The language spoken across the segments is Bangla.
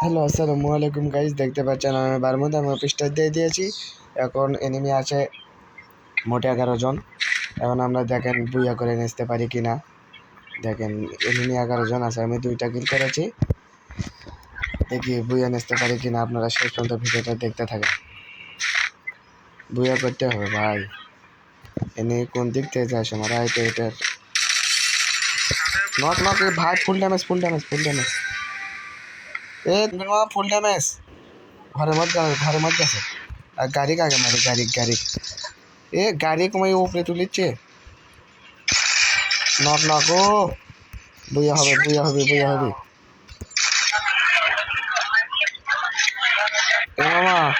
হ্যালো, আসসালামু আলাইকুম গাইজ দেখতে পাচ্ছেন আমি বারমুদা, আমি অফিসটা দিয়ে দিয়েছি। এখন এনিমি আছে মোটে এগারো জন। এখন আমরা দেখেন বুইয়া করে নিতে পারি কি না দেখেন এনিমি এগারো জন আছে, আমি দুইটা কিল করেছি। দেখি বুইয়া নিতে পারি কি না আপনারা শেষ পর্যন্ত ভিডিওটা দেখতে থাকেন। বুইয়া করতে হবে ভাই। এনে কোন দিক থেকে যায় মারা এটা এটা নট নট ভাই full damage full damage full damage এ ফুল ড্যামেজ ঘরের মধ্যে ঘরের মধ্যে আছে? আর গাড়ি কাকে মারে? গাড়ি গাড়ি। এ, গাড়ি কমাই উপরে তুলিচ্ছে। নক নক, ও। বইয়া হবে বইয়া হবে বইয়া হবে। এ, মামা।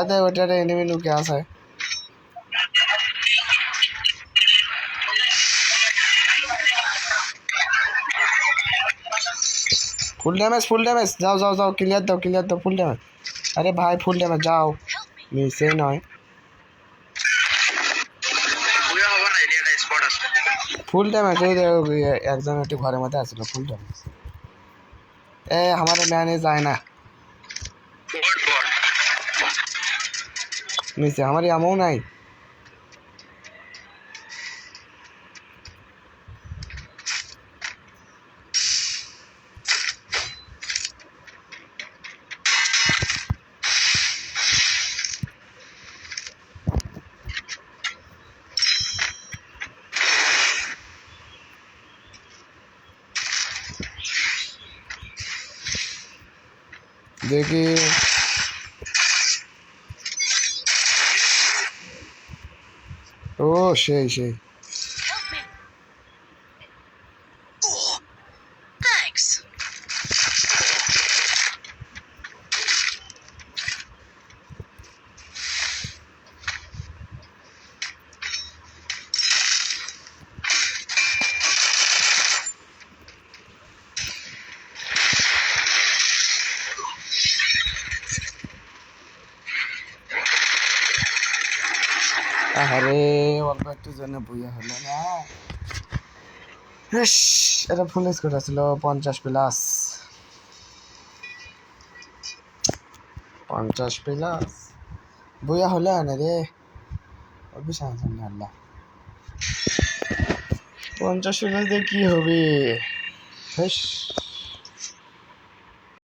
এতে ওটারে এনিমি লুকে আছে। ফুল ড্যামেজ ফুল ড্যামেজ যাও যাও যাও ক্লিয়ার দাও ক্লিয়ার দাও ফুল ড্যামেজ আরে ভাই ফুল ড্যামেজ যাও। মিসে নয়। ফুল ড্যামেজ ওই যে একজন একটু ঘরের মধ্যে আসছিল ফুল ড্যামেজ এ আমার ম্যানে যায় না। মিসে আমার এমন নাই। দেখি ও সেই সেই আরে অল্প একটু জন্য বইয়া হলো না। এটা ফুল স্কোর ছিল পঞ্চাশ প্লাস পঞ্চাশ প্লাস বইয়া হলো না রে। অভিশান সামনে আল্লাহ। পঞ্চাশ প্লাস দিয়ে কি হবে? হেস